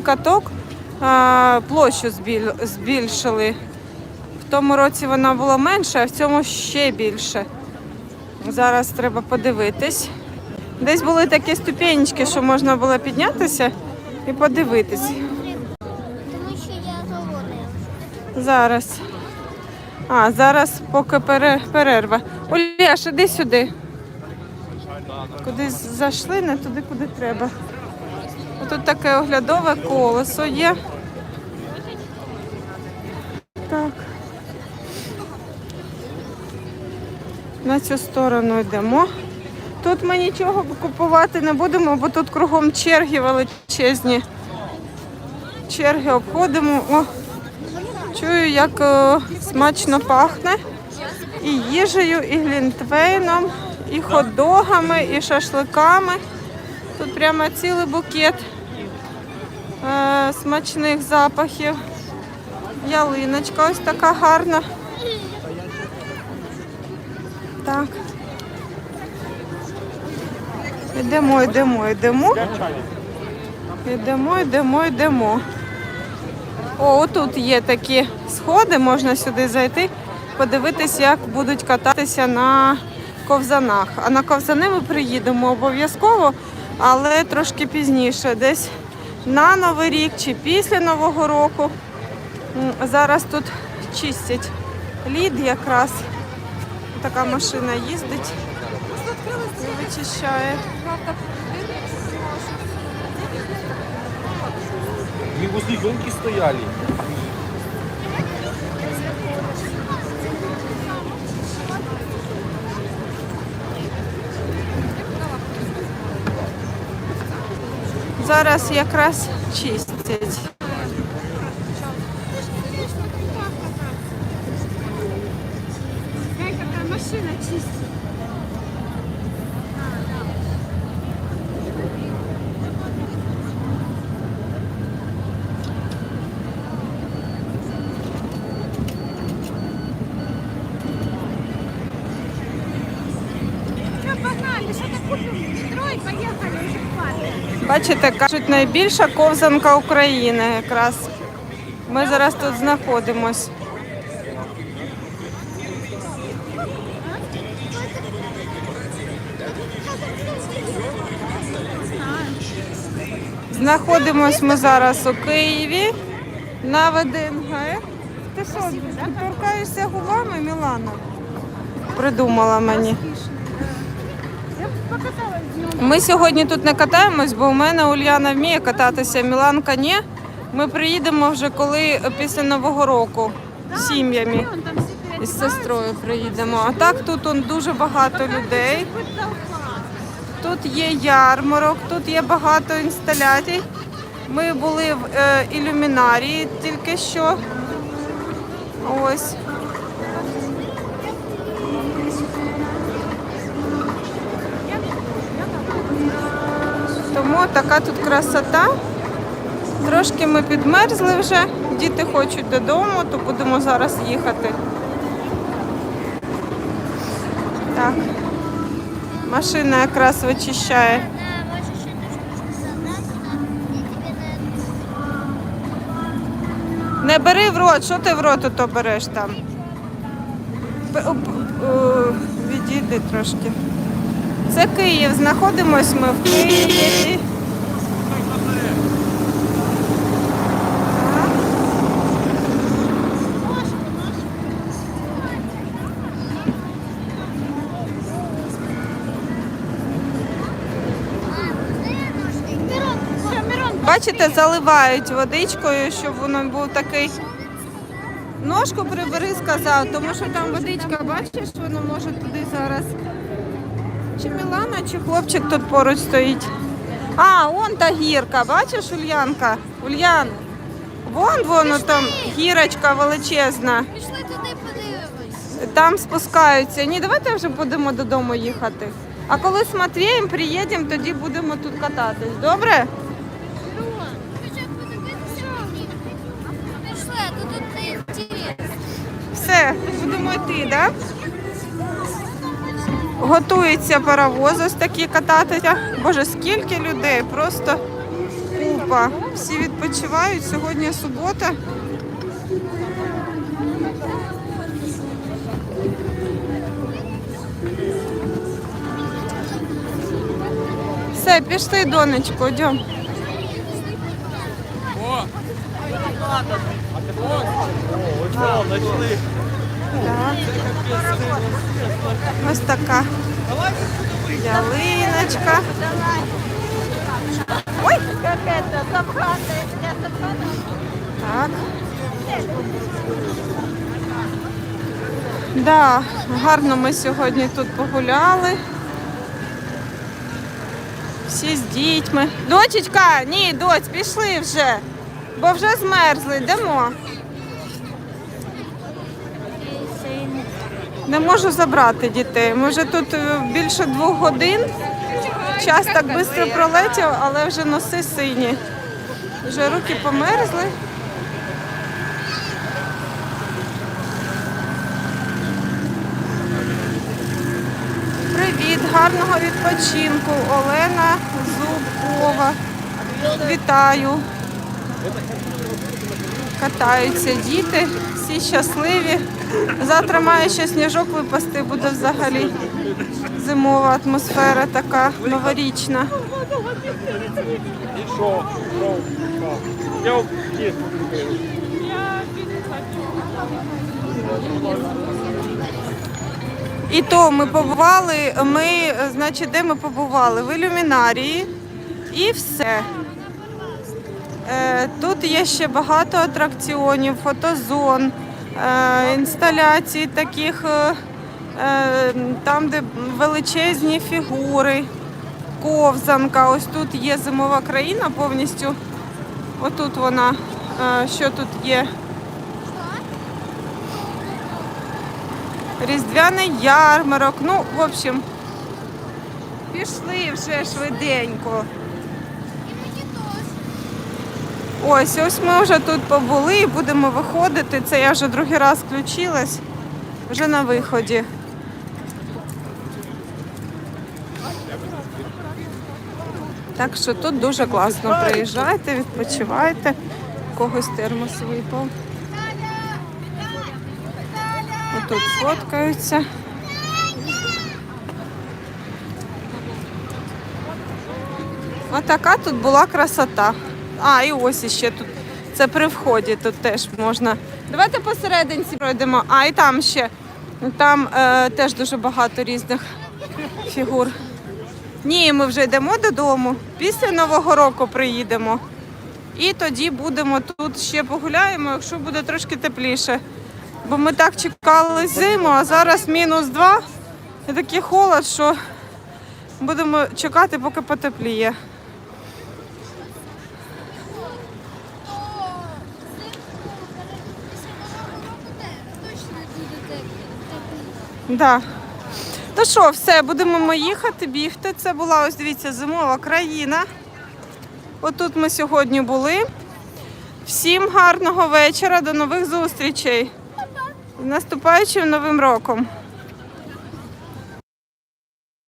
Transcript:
каток, площу збільшили. В тому році вона була менша, а в цьому ще більше. Зараз треба подивитись. Десь були такі ступенечки, що можна було піднятися і подивитись. Тому що я голодна. Зараз. А, зараз поки пере- перерва. Оляш, іди сюди. Кудись зайшли, не туди, куди треба. Тут таке оглядове колесо є. Так. На цю сторону йдемо. Тут ми нічого купувати не будемо, бо тут кругом черги величезні. Черги обходимо. О, Чую, як е, смачно пахне і їжею, і глінтвейном, і хот-догами, і шашликами. Тут прямо цілий букет е, смачних запахів. Ялиночка ось така гарна. Так. Йдемо, йдемо, йдемо. Йдемо, йдемо, йдемо. О, отут є такі сходи, можна сюди зайти, подивитися, як будуть кататися на ковзанах. А на ковзани ми приїдемо обов'язково, але трошки пізніше, десь на Новий рік чи після Нового року. Зараз тут чистять лід якраз. Така машина їздить і вичищає. Елки стояли. Зараз якраз чистять. машина чистить. Погнали? Строй, поїхали, вже хватить. Бачите, кажуть, найбільша ковзанка України якраз. Ми зараз тут знаходимось. Знаходимось ми зараз у Києві на ВДНГ. Ти що, торкаєшся губами, Мілана? Придумала мені. Ми сьогодні тут не катаємось, бо у мене Ульяна вміє кататися, Міланка ні. Ми приїдемо вже коли після Нового року з сім'ями. Із сестрою приїдемо. А так тут он, дуже багато людей. Тут є ярмарок, тут є багато інсталяцій. Ми були в е, ілюмінарії тільки що. Ось. Тому така тут красота. Трошки ми підмерзли вже. Діти хочуть додому, то будемо зараз їхати. Так. Машина якраз вичищає. Не бери в рот, що ти в рот ото береш там? Відійди трошки. Це Київ, знаходимось ми в Києві. Бачите, заливають водичкою, щоб воно був такий. Ножку прибери, сказав, тому що там водичка, бачиш, воно може туди зараз. Чи Мілана, чи хлопчик тут поруч стоїть. А, он та гірка, бачиш, Ульянка? Ульян. Вон воно там гірочка величезна. пішли туди подивимось. Там спускаються. Ні, давайте вже будемо додому їхати. А коли з Матвієм приїдемо, тоді будемо тут кататись. Добре? Пішли, тут. Все, будемо йти, так? Готується паровоз ось такі кататися. Боже, скільки людей, просто купа. Всі відпочивають. Сьогодні субота. Все, пішли, донечко, йдемо. Так. Ось така ялиночка. Ой! Так. Да, гарно ми сьогодні тут погуляли. Всі з дітьми. Дочечка, ні, доць, пішли вже, бо вже змерзли, йдемо. Не можу забрати дітей. Ми вже тут е, більше двох годин. Час так швидко пролетів, але вже носи сині. Вже руки померзли. Привіт, гарного відпочинку. Олена Зубкова. Вітаю. Катаються діти, всі щасливі. Завтра має ще сніжок випасти, буде взагалі зимова атмосфера така новорічна. І то ми побували, ми, значить, де ми побували? В ілюмінарії і все. Е, Тут є ще багато атракціонів, фотозон, е, інсталяцій таких, е, там, де величезні фігури, ковзанка. Ось тут є зимова країна повністю. Отут вона, що тут є? Різдвяний ярмарок. Ну, в общем, пішли вже швиденько. Ось, ось ми вже тут побули і будемо виходити. Це я вже другий раз включилась, вже на виході. Так що тут дуже класно. Приїжджайте, відпочивайте. Когось термос випав. Отут фоткаються. Отака тут була красота. А, і ось іще тут. Це при вході тут теж можна. Давайте посерединці пройдемо. А, і там ще. Там е, теж дуже багато різних фігур. Ні, ми вже йдемо додому. Після Нового року приїдемо. І тоді будемо тут ще погуляємо, якщо буде трошки тепліше. Бо ми так чекали зиму, а зараз мінус два. І такий холод, що будемо чекати, поки потепліє. Да. То що, все, будемо ми їхати, бігти. Це була ось дивіться зимова країна. Отут ми сьогодні були. Всім гарного вечора, до нових зустрічей. З наступаючим новим роком.